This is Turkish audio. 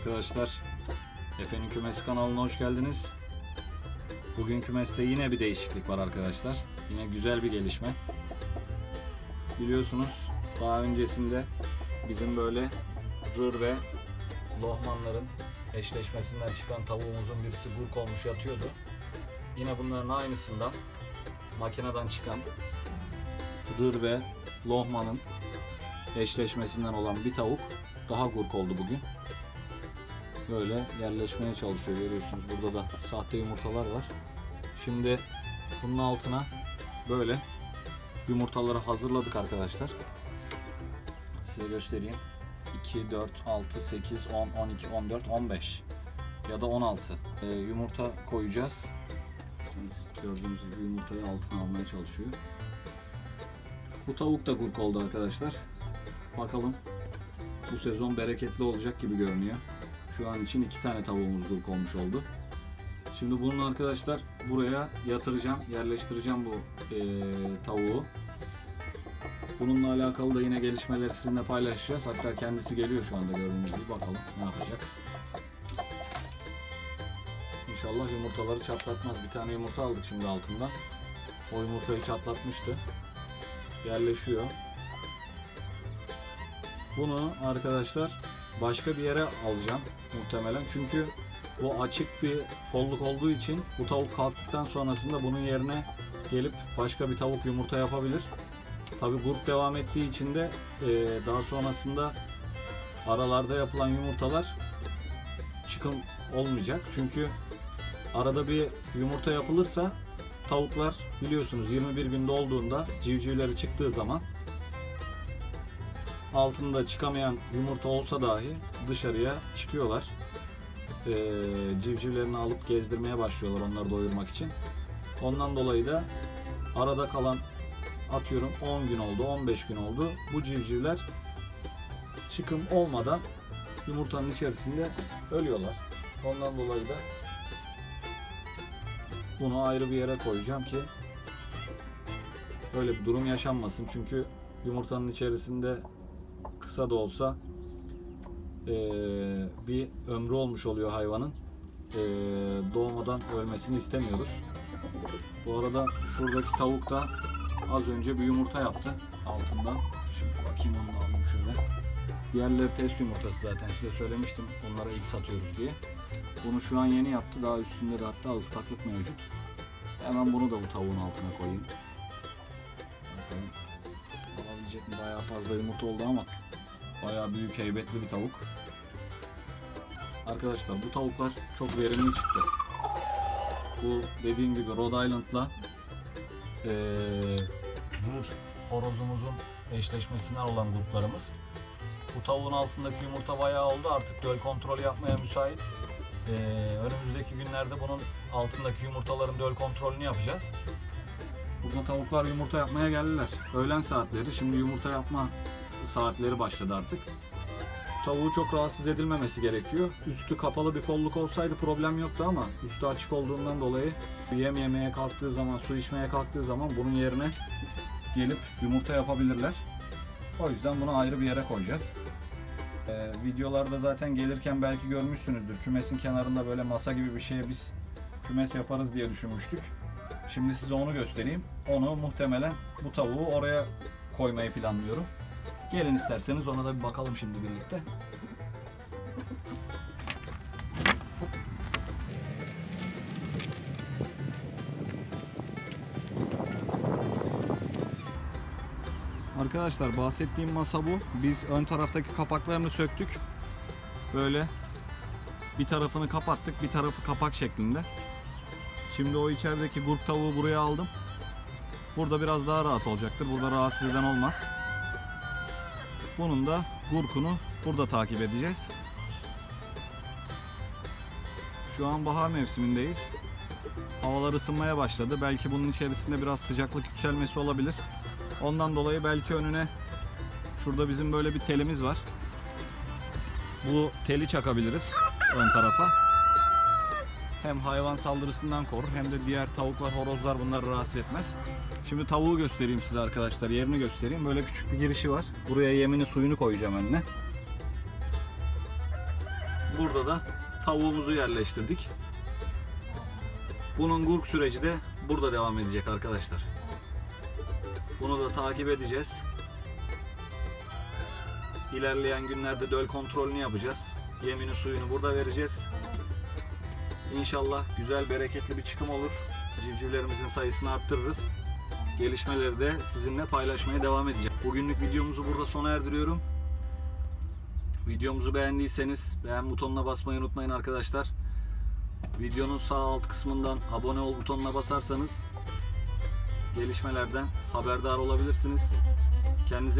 Arkadaşlar. Efe'nin Kümesi kanalına hoş geldiniz. Bugün kümeste yine bir değişiklik var arkadaşlar. Yine güzel bir gelişme. Biliyorsunuz daha öncesinde bizim böyle rır ve lohmanların eşleşmesinden çıkan tavuğumuzun birisi burk olmuş yatıyordu. Yine bunların aynısından makineden çıkan rır ve lohmanın eşleşmesinden olan bir tavuk daha gurk oldu bugün. Böyle yerleşmeye çalışıyor görüyorsunuz. Burada da sahte yumurtalar var. Şimdi bunun altına böyle yumurtaları hazırladık arkadaşlar. Size göstereyim. 2, 4, 6, 8, 10, 12, 14, 15 ya da 16 Ee, yumurta koyacağız. Gördüğünüz gibi yumurtayı altına almaya çalışıyor. Bu tavuk da gurk oldu arkadaşlar. Bakalım bu sezon bereketli olacak gibi görünüyor. Şu an için iki tane tavuğumuz gurk olmuş oldu. Şimdi bunu arkadaşlar buraya yatıracağım, yerleştireceğim bu eee, tavuğu. Bununla alakalı da yine gelişmeleri sizinle paylaşacağız. Hatta kendisi geliyor şu anda gördüğünüz gibi. Bakalım ne yapacak. İnşallah yumurtaları çatlatmaz. Bir tane yumurta aldık şimdi altından. O yumurtayı çatlatmıştı. Yerleşiyor. Bunu arkadaşlar başka bir yere alacağım muhtemelen. Çünkü bu açık bir folluk olduğu için bu tavuk kalktıktan sonrasında bunun yerine gelip başka bir tavuk yumurta yapabilir. Tabi grup devam ettiği için de e, daha sonrasında aralarda yapılan yumurtalar çıkım olmayacak. Çünkü arada bir yumurta yapılırsa tavuklar biliyorsunuz 21 günde olduğunda civcivleri çıktığı zaman altında çıkamayan yumurta olsa dahi dışarıya çıkıyorlar. Ee, civcivlerini alıp gezdirmeye başlıyorlar onları doyurmak için. Ondan dolayı da arada kalan atıyorum 10 gün oldu, 15 gün oldu. Bu civcivler çıkım olmadan yumurtanın içerisinde ölüyorlar. Ondan dolayı da bunu ayrı bir yere koyacağım ki öyle bir durum yaşanmasın. Çünkü yumurtanın içerisinde kısa da olsa eee, bir ömrü olmuş oluyor hayvanın. Eee, doğmadan ölmesini istemiyoruz. Bu arada şuradaki tavuk da az önce bir yumurta yaptı altından. Şimdi bakayım onu da alayım şöyle. Diğerleri test yumurtası zaten size söylemiştim onlara ilk satıyoruz diye. Bunu şu an yeni yaptı. Daha üstünde de hatta ıslaklık mevcut. Hemen bunu da bu tavuğun altına koyayım. Bakalım alabilecek mi? Bayağı fazla yumurta oldu ama bayağı büyük heybetli bir tavuk. Arkadaşlar bu tavuklar çok verimli çıktı. Bu dediğim gibi Rhode Island'la eee Rur horozumuzun eşleşmesinden olan gruplarımız. Bu tavuğun altındaki yumurta bayağı oldu. Artık döl kontrolü yapmaya müsait. Ee, önümüzdeki günlerde bunun altındaki yumurtaların döl kontrolünü yapacağız. Burada tavuklar yumurta yapmaya geldiler. Öğlen saatleri. Şimdi yumurta yapma saatleri başladı artık. Tavuğu çok rahatsız edilmemesi gerekiyor. Üstü kapalı bir folluk olsaydı problem yoktu ama üstü açık olduğundan dolayı yem yemeye kalktığı zaman, su içmeye kalktığı zaman bunun yerine gelip yumurta yapabilirler. O yüzden bunu ayrı bir yere koyacağız. Ee, videolarda zaten gelirken belki görmüşsünüzdür. Kümesin kenarında böyle masa gibi bir şeye biz kümes yaparız diye düşünmüştük. Şimdi size onu göstereyim. Onu muhtemelen bu tavuğu oraya koymayı planlıyorum. Gelin isterseniz ona da bir bakalım şimdi birlikte. Arkadaşlar bahsettiğim masa bu. Biz ön taraftaki kapaklarını söktük. Böyle bir tarafını kapattık, bir tarafı kapak şeklinde. Şimdi o içerideki gurk tavuğu buraya aldım. Burada biraz daha rahat olacaktır. Burada rahatsız eden olmaz. Bunun da gurkunu burada takip edeceğiz. Şu an bahar mevsimindeyiz. Havalar ısınmaya başladı. Belki bunun içerisinde biraz sıcaklık yükselmesi olabilir. Ondan dolayı belki önüne şurada bizim böyle bir telimiz var. Bu teli çakabiliriz ön tarafa. Hem hayvan saldırısından korur hem de diğer tavuklar, horozlar bunları rahatsız etmez. Şimdi tavuğu göstereyim size arkadaşlar. Yerini göstereyim. Böyle küçük bir girişi var. Buraya yemini suyunu koyacağım önüne. burada da tavuğumuzu yerleştirdik. Bunun gurk süreci de burada devam edecek arkadaşlar. Bunu da takip edeceğiz. İlerleyen günlerde döl kontrolünü yapacağız. Yemini suyunu burada vereceğiz. İnşallah güzel bereketli bir çıkım olur. Civcivlerimizin sayısını arttırırız. Gelişmeleri de sizinle paylaşmaya devam edeceğim. Bugünlük videomuzu burada sona erdiriyorum. Videomuzu beğendiyseniz beğen butonuna basmayı unutmayın arkadaşlar. Videonun sağ alt kısmından abone ol butonuna basarsanız gelişmelerden haberdar olabilirsiniz. Kendinize